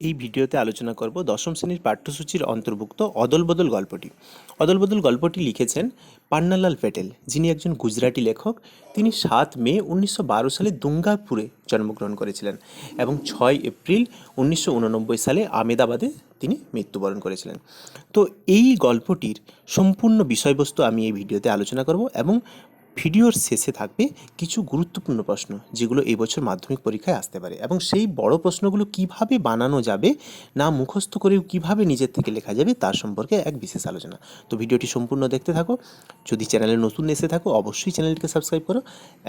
এই ভিডিওতে আলোচনা করব দশম শ্রেণির পাঠ্যসূচির অন্তর্ভুক্ত অদলবদল গল্পটি। অদলবদল গল্পটি লিখেছেন পান্নালাল প্যাটেল, যিনি একজন গুজরাটি লেখক। তিনি সাত মে উনিশশো বারো সালে দুঙ্গাপুরে জন্মগ্রহণ করেছিলেন এবং ছয় এপ্রিল উনিশশো উননব্বই সালে আমেদাবাদে তিনি মৃত্যুবরণ করেছিলেন। তো এই গল্পটির সম্পূর্ণ বিষয়বস্তু আমি এই ভিডিওতে আলোচনা করব এবং ভিডিওর শেষে থাকবে কিছু গুরুত্বপূর্ণ প্রশ্ন, যেগুলো এই বছর মাধ্যমিক পরীক্ষায় আসতে পারে এবং সেই বড় প্রশ্নগুলো কীভাবে বানানো যাবে, না মুখস্থ করেও কীভাবে নিজের থেকে লেখা যাবে তার সম্পর্কে এক বিশেষ আলোচনা। তো ভিডিওটি সম্পূর্ণ দেখতে থাকো। যদি চ্যানেলে নতুন এসে থাকো, অবশ্যই চ্যানেলটিকে সাবস্ক্রাইব করো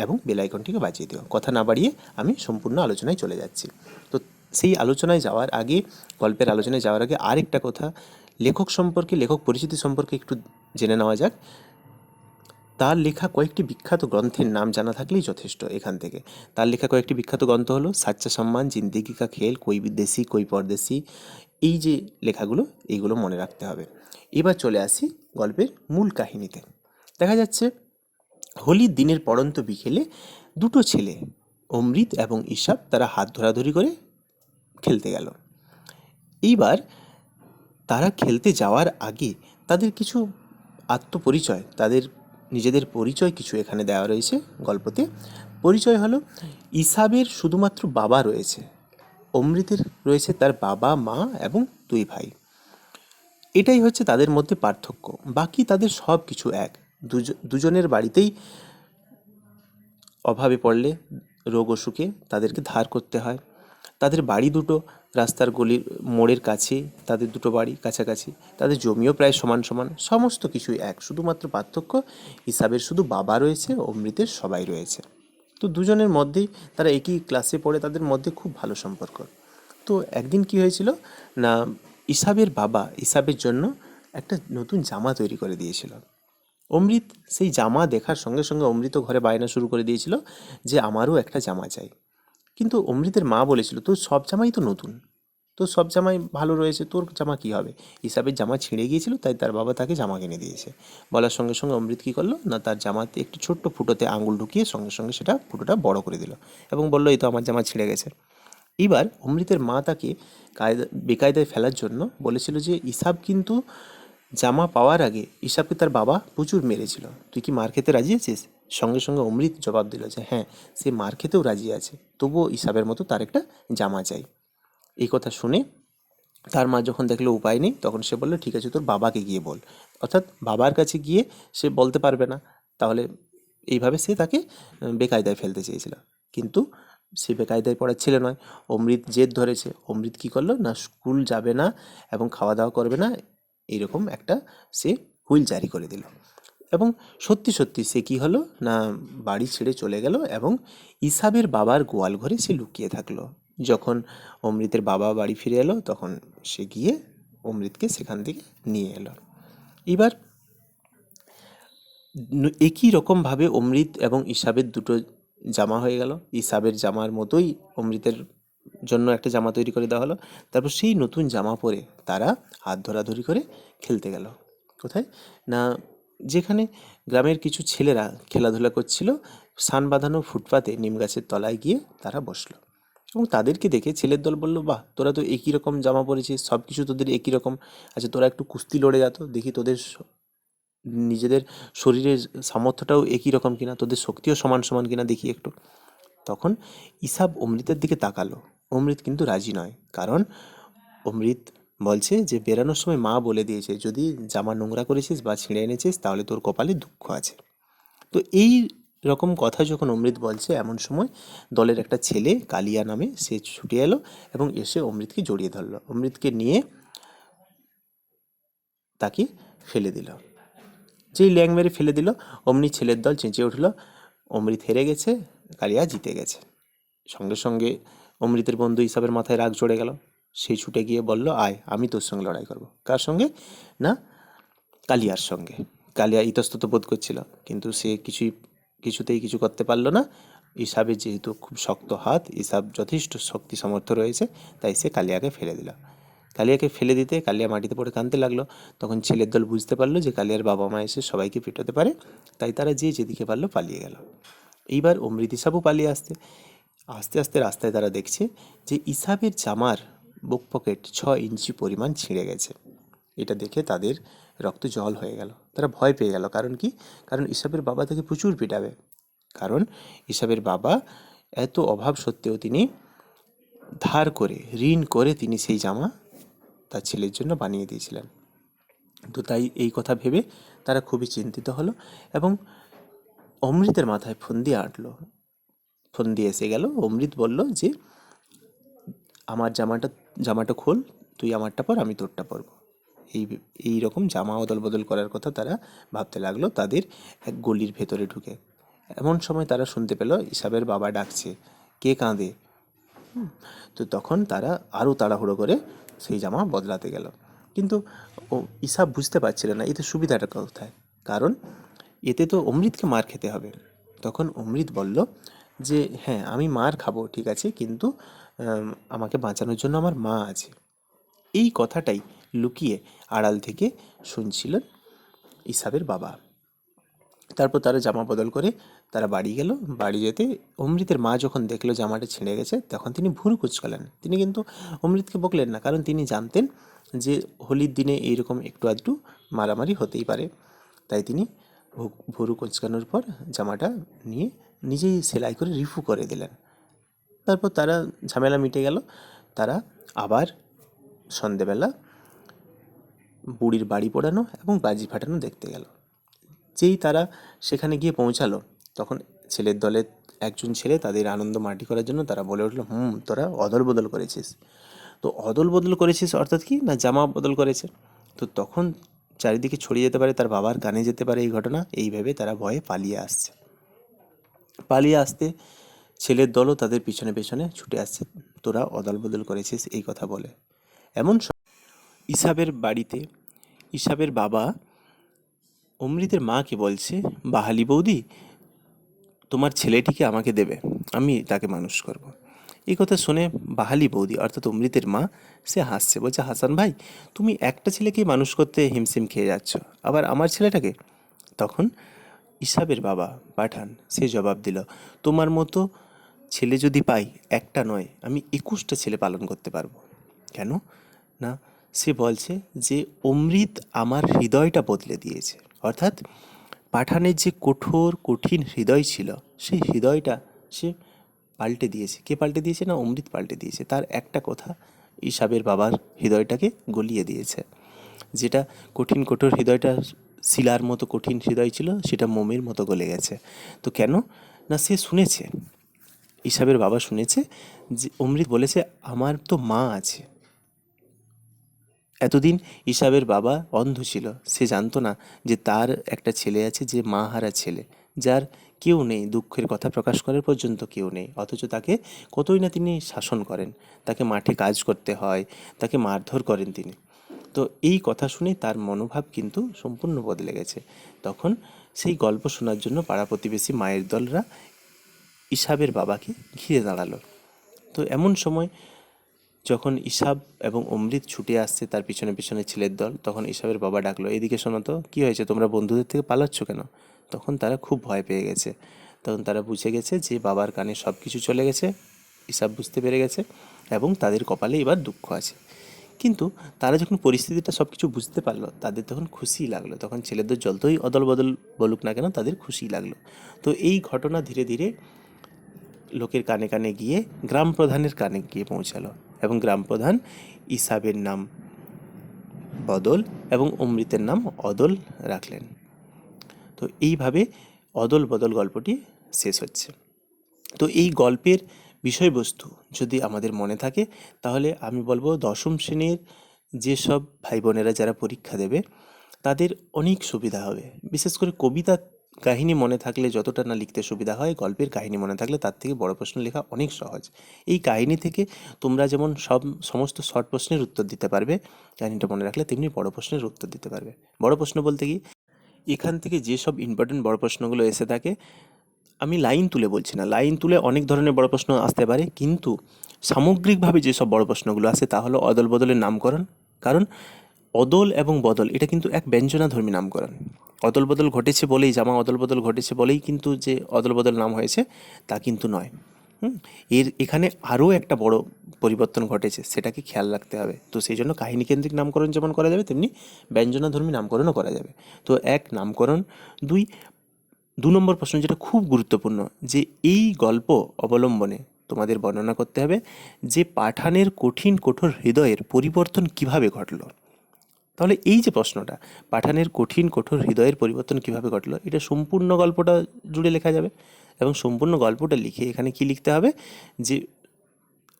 এবং বেল আইকনটিকে বাজিয়ে দিও। কথা না বাড়িয়ে আমি সম্পূর্ণ আলোচনায় চলে যাচ্ছি। তো সেই আলোচনায় যাওয়ার আগে, গল্পের আলোচনায় যাওয়ার আগে আরেকটা কথা, লেখক সম্পর্কে, লেখক পরিচিতি সম্পর্কে একটু জেনে নেওয়া যাক। তার লেখা কয়েকটি বিখ্যাত গ্রন্থের নাম জানা থাকলেই যথেষ্ট এখান থেকে। তার লেখা কয়েকটি বিখ্যাত গ্রন্থ হলো সাচ্চা সম্মান জিন্দিগি কা খেল, কই বিদেশি কই পরদেশি। এই যে লেখাগুলো, এইগুলো মনে রাখতে হবে। এবার চলে আসি গল্পের মূল কাহিনীতে। দেখা যাচ্ছে, হোলির দিনের পড়ন্ত বিকেলে দুটো ছেলে, অমৃত এবং ঈশাব, তারা হাত ধরাধরি করে খেলতে গেল। এইবার তারা খেলতে যাওয়ার আগে তাদের কিছু আত্মপরিচয়, তাদের নিজেদের পরিচয় কিছু এখানে দেওয়া রয়েছে গল্পতে। পরিচয় হলো ইসাবের শুধুমাত্র বাবা রয়েছে, অমৃতের রয়েছে তার বাবা, মা এবং দুই ভাই। এটাই হচ্ছে তাদের মধ্যে পার্থক্য। বাকি তাদের সব কিছু এক। দুজ- দুজনের বাড়িতেই অভাবে পড়লে রোগ অসুখে তাদেরকে ধার করতে হয়। তাদের বাড়ি দুটো রাস্তার গলির মোড়ের কাছে তাদের দুটো বাড়ি কাছাকাছি, তাদের জমিও প্রায় সমান সমান, সমস্ত কিছুই এক। শুধুমাত্র পার্থক্য হিসাবের শুধু বাবা রয়েছে অমৃতের সবাই রয়েছে। তো দুজনের মধ্যেই তারা একই ক্লাসে পড়ে, তাদের মধ্যে খুব ভালো সম্পর্ক। তো একদিন কি হয়েছিল? না, ইসাবের বাবা ইসাবের জন্য একটা নতুন জামা তৈরি করে দিয়েছিল। অমৃত সেই জামা দেখার সঙ্গে সঙ্গে অমৃত ঘরে বায়না শুরু করে দিয়েছিল যে, আমারও একটা জামা চাই। কিন্তু অমৃতের মা বলেছিল, তোর সব জামাই তো নতুন। তোর সব জামাই ভালো রয়েছে, তোর জামা কী হবে? হিসাবের জামা ছিঁড়ে গিয়েছিল, তাই তার বাবা তাকে জামা কিনে দিয়েছে। বলার সঙ্গে সঙ্গে অমৃত কী করল? না, তার জামাতে একটি ছোট্ট ফুটোতে আঙুল ঢুকিয়ে সঙ্গে সঙ্গে সেটা ফুটোটা বড় করে দিল এবং বলল, এই তো আমার জামা ছিঁড়ে গেছে। এবার অমৃতের মা তাকে কায়দা, বেকায়দায় ফেলার জন্য বলেছিল যে, ইসাব কিন্তু জামা পাওয়ার আগে, ইসাবকে তার বাবা প্রচুর মেরেছিল। তুই কি মার খেতে রাজি আছিস? সঙ্গে সঙ্গে অমৃত জবাব দিল যে হ্যাঁ সে মার খেতেও রাজি আছে। তবুও ইসাবের মতো তার একটা জামা চাই। এই কথা শুনে তার মা যখন দেখল উপায় নেই, তখন সে বলল, ঠিক আছে, তোর বাবাকে গিয়ে বল। অর্থাৎ বাবার কাছে গিয়ে সে বলতে পারবে না। তাহলে এইভাবে সে তাকে বেকায়দায় ফেলতে চেয়েছিল। কিন্তু সে বেকায়দায় পড়ার ছেলে নয়। অমৃত জেদ ধরেছে। অমৃত কী করল? না, স্কুল যাবে না এবং খাওয়া দাওয়া করবে না। এইরকম একটা সে হুইল জারি করে দিল। এবং সত্যি সত্যি সে কি হলো না বাড়ি ছেড়ে চলে গেল এবং ইসাবের বাবার গোয়াল ঘরে সে লুকিয়ে থাকল। যখন অমৃতের বাবা বাড়ি ফিরে এলো, তখন সে গিয়ে অমৃতকে সেখান থেকে নিয়ে এলো। এবার একই রকমভাবে অমৃত এবং ইসাবের দুটো জামা হয়ে গেল। ইসাবের জামার মতোই অমৃতের জন্য একটা জামা তৈরি করে দেওয়া হলো। তারপর সেই নতুন জামা পরে তারা হাত ধরাধরি করে খেলতে গেল। কোথায়? না যেখানে গ্রামের কিছু ছেলেরা খেলাধুলা করছিল, সান বাঁধানো ফুটপাতে নিম গাছের তলায় গিয়ে তারা বসল। এবং তাদেরকে দেখে ছেলের দল বলল, বাহ, তোরা তো একই রকম জামা পরেছিস সব কিছু তোদের একই রকম। আচ্ছা তোরা একটু কুস্তি লড়ে যা তো, দেখি তোদের নিজেদের শরীরের সামর্থ্যটাও একই রকম কিনা, তোদের শক্তিও সমান সমান কিনা, দেখি একটু। তখন ইসাব অমৃতের দিকে তাকালো। অমৃত কিন্তু রাজি নয়, কারণ অমৃত বলছে যে, বেরানোর সময় মা বলে দিয়েছে, যদি জামা নোংরা করেছিস বা ছিঁড়ে এনেছিস, তাহলে তোর কপালে দুঃখ আছে। তো এই রকম কথা যখন অমৃত বলছে, এমন সময় দলের একটা ছেলে, কালিয়া নামে, সে ছুটে এলো এবং এসে অমৃতকে জড়িয়ে ধরল। অমৃতকে নিয়ে তাকে ফেলে দিল। যেই ল্যাং মেরে ফেলে দিল, অমনি ছেলের দল চেঁচিয়ে উঠল, অমৃত হেরে গেছে, কালিয়া জিতে গেছে। সঙ্গে সঙ্গে অমৃতের বন্ধু হিসাবের মাথায় রাগ চড়ে গেল। সে ছুটে গিয়ে বলল, আয়, আমি তোর সঙ্গে লড়াই করব। কার সঙ্গে? না, কালিয়ার সঙ্গে। কালিয়া ইতস্তত বোধ করছিল, কিন্তু সে কিছুই কিছুতেই কিছু করতে পারল না। ইসাবের যেহেতু খুব শক্ত হাত, ইসাব যথেষ্ট শক্তি সামর্থ্য রয়েছে, তাই সে কালিয়াকে ফেলে দিল। কালিয়াকে ফেলে দিতে কালিয়া মাটিতে পড়ে কাঁদতে লাগল। তখন ছেলের দল বুঝতে পারল যে কালিয়ার বাবা মা এসে সবাইকে পেটাতে পারে, তাই তারা যে যেদিকে পারল পালিয়ে গেল। এইবার অমৃত ইসাবও পালিয়ে আসতে আস্তে আস্তে রাস্তায় তারা দেখছে যে ইসাবের জামার বুক পকেট ছ ইঞ্চি পরিমাণ ছিঁড়ে গেছে। এটা দেখে তাদের রক্ত জল হয়ে গেল। তারা ভয় পেয়ে গেল। কারণ কি? কারণ ইসাবের বাবা তাকে প্রচুর পিটাবে। কারণ ইসাবের বাবা এত অভাব সত্ত্বেও তিনি ধার করে, ঋণ করে তিনি সেই জামা তার ছেলের জন্য বানিয়ে দিয়েছিলেন। তো তাই এই কথা ভেবে তারা খুবই চিন্তিত হলো এবং অমৃতের মাথায় ফোন দিয়ে আঁটলো। ফোন দিয়ে এসে গেল। অমৃত বলল যে, আমার জামাটা জামাটা খোল, তুই আমারটা পর, আমি তোরটা পরবো। এই এই রকম জামা অদল বদল করার কথা তারা ভাবতে লাগল, তাদের এক গলির ভেতরে ঢুকে। এমন সময় তারা শুনতে পেল, ইসাবের বাবা ডাকছে, কে কাঁদে? তো তখন তারা আরও তাড়াহুড়ো করে সেই জামা বদলাতে গেল। কিন্তু ও, ইসাব বুঝতে পারছিল না, এতে সুবিধাটা কোথায়? কারণ এতে তো অমৃতকে মার খেতে হবে। তখন অমৃত বলল যে হ্যাঁ আমি মার খাব, ঠিক আছে, কিন্তু আমাকে বাঁচানোর জন্য আমার মা আছে। এই কথাটাই লুকিয়ে আড়াল থেকে শুনছিলেন ইসাবের বাবা। তারপর তারা জামা বদল করে তারা বাড়ি গেল। বাড়ি যেতে অমৃতের মা যখন দেখল জামাটা ছিঁড়ে গেছে, তখন তিনি ভুরু কুচকালেন। তিনি কিন্তু অমৃতকে বকলেন না, কারণ তিনি জানতেন যে হোলির দিনে এইরকম একটু আধটু মারামারি হতেই পারে। তাই তিনি ভুরু কুচকানোর পর জামাটা নিয়ে নিজেই সেলাই করে রিফু করে দিলেন। তারপর তারা ঝামেলা মিটে গেল। তারা আবার সন্ধেবেলা বুড়ির বাড়ি পোড়ানো এবং বাজি ফাটানো দেখতে গেল। যেই তারা সেখানে গিয়ে পৌঁছালো, তখন ছেলের দলের একজন ছেলে তাদের আনন্দ মাটি করার জন্য তারা বলে উঠল, হুম, তোরা অদল বদল করেছিস। তো অদল বদল করেছিস অর্থাৎ কি? না জামা বদল করেছে। তো তখন চারিদিকে ছড়িয়ে যেতে পারে, তার বাবার কানে যেতে পারে এই ঘটনা এইভাবে তারা ভয়ে পালিয়ে আসছে। পালিয়ে আসতে ছেলের দলও তাদের পিছনে পেছনে ছুটে আসছে। তোরা অদল বদল করেছিস, এই কথা বলে। এমন ইসাবের বাড়িতে, ইসাবের বাবা অমৃতের মাকে বলছে? বাহালি বৌদি, তোমার ছেলেটিকে আমাকে দেবে, আমি তাকে মানুষ করব। এই কথা শুনে বাহালি বৌদি, অর্থাৎ অমৃতের মা, সে হাসছে, বলছে, হাসান ভাই, তুমি একটা ছেলেকেই মানুষ করতে হিমশিম খেয়ে যাচ্ছ, আবার আমার ছেলেটাকে? তখন ইসাবের বাবা পাঠান, সে জবাব দিল, তোমার মতো ছেলে যদি পাই, একটা নয়, আমি একুশটা ছেলে পালন করতে পারব। কেন? না, সে বলছে যে, অমৃত আমার হৃদয়টা বদলে দিয়েছে। অর্থাৎ পাঠানের যে কঠোর, কঠিন হৃদয় ছিল, সেই হৃদয়টা সে পাল্টে দিয়েছে। কে পাল্টে দিয়েছে না? অমৃত পাল্টে দিয়েছে। তার একটা কথা ইসাবের বাবার হৃদয়টাকে গলিয়ে দিয়েছে। যেটা কঠিন, কঠোর হৃদয়টা শিলার মতো কঠিন হৃদয় ছিল, সেটা মোমের মতো গলে গেছে। তো কেন? না, সে শুনেছে। ইসাবের বাবা শুনেছে যে, অমৃত বলেছে, আমার তো মা আছে। এতদিন ইসাবের বাবা অন্ধ ছিল। সে জানতো না যে তার একটা ছেলে আছে যে মা হারা ছেলে, যার কেউ নেই, দুঃখের কথা প্রকাশ করার পর্যন্ত কেউ নেই। অথচ তাকে কতই না তিনি শাসন করেন। তাকে মাঠে কাজ করতে হয়, তাকে মারধর করেন তিনি। তো এই কথা শুনে তার মনোভাব কিন্তু সম্পূর্ণ বদলে গেছে। তখন সেই গল্প শোনার জন্য পাড়া প্রতিবেশী মায়ের দলরা ইসাবের বাবাকে ঘিরে দাঁড়াল। তো এমন সময় যখন ইসাব এবং অমৃত ছুটে আসছে তার পিছনে পিছনে ছেলের দল, তখন ইসাবের বাবা ডাকলো, এদিকে শোনো তো, কী হয়েছে? তোমরা বন্ধুদের থেকে পালাচ্ছ কেন? তখন তারা খুব ভয় পেয়ে গেছে। তখন তারা বুঝে গেছে যে বাবার কানে সব কিছু চলে গেছে, ইসাব বুঝতে পেরে গেছে এবং তাদের কপালে এবার দুঃখ আছে। কিন্তু তারা যখন পরিস্থিতিটা সব কিছু বুঝতে পারল, তাদের তখন খুশি লাগল। তখন ছেলেদের যতই অদল বদল বলুক না কেন, তাদের খুশি লাগল। তো এই ঘটনা ধীরে ধীরে লোকের কানে কানে গিয়ে, গ্রাম প্রধানের কানে গিয়ে পৌঁছালো এবং গ্রাম প্রধান ইসাবের নাম বদল এবং অমৃতের নাম অদল রাখলেন। তো এইভাবে অদল বদল গল্পটি শেষ হচ্ছে। তো এই গল্পের বিষয়বস্তু যদি আমাদের মনে থাকে, তাহলে আমি বলব দশম শ্রেণির যেসব ভাই বোনেরা যারা পরীক্ষা দেবে, তাদের অনেক সুবিধা হবে। বিশেষ করে কবিতা কাহিনী মনে থাকলে যতটা না লিখতে সুবিধা হয়, গল্পের কাহিনী মনে থাকলে তার থেকে বড় প্রশ্ন লেখা অনেক সহজ। এই কাহিনী থেকে তোমরা যেমন সব সমস্ত শর্ট প্রশ্নের উত্তর দিতে পারবে, কাহিনীটা মনে রাখলে তেমনি বড় প্রশ্নের উত্তর দিতে পারবে। বড় প্রশ্ন বলতে কি, এখান থেকে যেসব ইম্পর্টেন্ট বড় প্রশ্নগুলো এসে থাকে, আমি লাইন তুলে বলছি না। লাইন তুলে অনেক ধরনের বড় প্রশ্ন আসতে পারে, কিন্তু সামগ্রিকভাবে যেসব বড় প্রশ্নগুলো আসে তা হলো অদল বদলের নামকরণ। কারণ অদল এবং বদল, এটা কিন্তু এক ব্যঞ্জনাধর্মী নামকরণ। অদল বদল ঘটেছে বলেই, জামা অদল বদল ঘটেছে বলেই কিন্তু যে অদল বদল নাম হয়েছে, তা কিন্তু নয়। এর এখানে আরও একটা বড় পরিবর্তন ঘটেছে, সেটাকে খেয়াল রাখতে হবে। তো সেই জন্য কাহিনীকেন্দ্রিক নামকরণ যেমন করা যাবে, তেমনি ব্যঞ্জনাধর্মী নামকরণও করা যাবে। তো এক, নামকরণ। দুই, দু নম্বর প্রশ্ন যেটা খুব গুরুত্বপূর্ণ, যে এই গল্প অবলম্বনে তোমাদের বর্ণনা করতে হবে যে পাঠানের কঠিন কঠোর হৃদয়ের পরিবর্তন কীভাবে ঘটলো। তাহলে এই যে প্রশ্নটা, পাঠানের কঠিন, কঠোর হৃদয়ের পরিবর্তন কীভাবে ঘটলো, এটা সম্পূর্ণ গল্পটা জুড়ে লেখা যাবে এবং সম্পূর্ণ গল্পটা লিখে এখানে কি লিখতে হবে? যে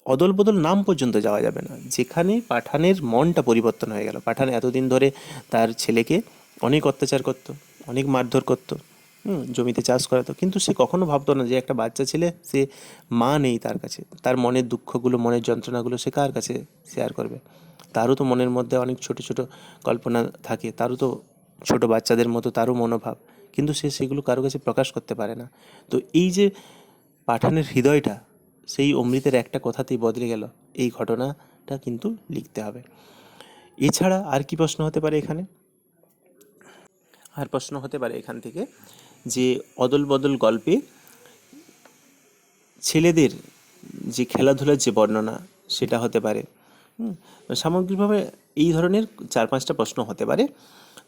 অদল বদল নাম পর্যন্ত যাওয়া যাবে না। যেখানে পাঠানের মনটা পরিবর্তন হয়ে গেল। পাঠান এতদিন ধরে তার ছেলেকে অনেক অত্যাচার করতো, অনেক মারধর করতো জমিতে চাষ করাতো। কিন্তু সে কখনো ভাবতো না যে একটা বাচ্চা ছেলে, সে মা নেই তার কাছে। তার মনের দুঃখগুলো, মনের যন্ত্রণাগুলো সে কার কাছে শেয়ার করবে? তারও তো মনের মধ্যে অনেক ছোট ছোট কল্পনা থাকে, তারও তো ছোট বাচ্চাদের মতো তারও মনোভাব। কিন্তু সে সেগুলো কারও কাছে প্রকাশ করতে পারে না। তো এই যে পাঠানের হৃদয়টা, সেই অমৃতের একটা কথাতেই বদলে গেল। এই ঘটনাটা কিন্তু লিখতে হবে। এছাড়া আর কি প্রশ্ন হতে পারে এখানে? আর প্রশ্ন হতে পারে এখান থেকে যে অদল বদল গল্পে ছেলেদের যে খেলাধুলার যে বর্ণনা, সেটা হতে পারে। সামগ্রিকভাবে এই ধরনের চার পাঁচটা প্রশ্ন হতে পারে।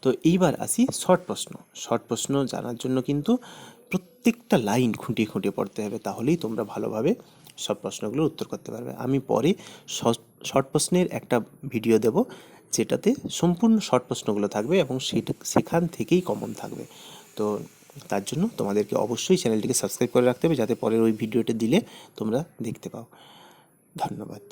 তো এইবার আসি শর্ট প্রশ্ন। শর্ট প্রশ্ন জানার জন্য কিন্তু প্রত্যেকটা লাইন খুঁটিয়ে খুঁটিয়ে পড়তে হবে, তাহলেই তোমরা ভালোভাবে সব প্রশ্নগুলোর উত্তর করতে পারবে। আমি পরে শর্ট প্রশ্নের একটা ভিডিও দেব, যেটাতে সম্পূর্ণ শর্ট প্রশ্নগুলো থাকবে এবং সেটা, সেখান থেকেই কমন থাকবে। তো তার জন্য তোমাদেরকে অবশ্যই চ্যানেলটিকে সাবস্ক্রাইব করে রাখতে হবে, যাতে পরের ওই ভিডিওটা দিলে তোমরা দেখতে পাও। ধন্যবাদ।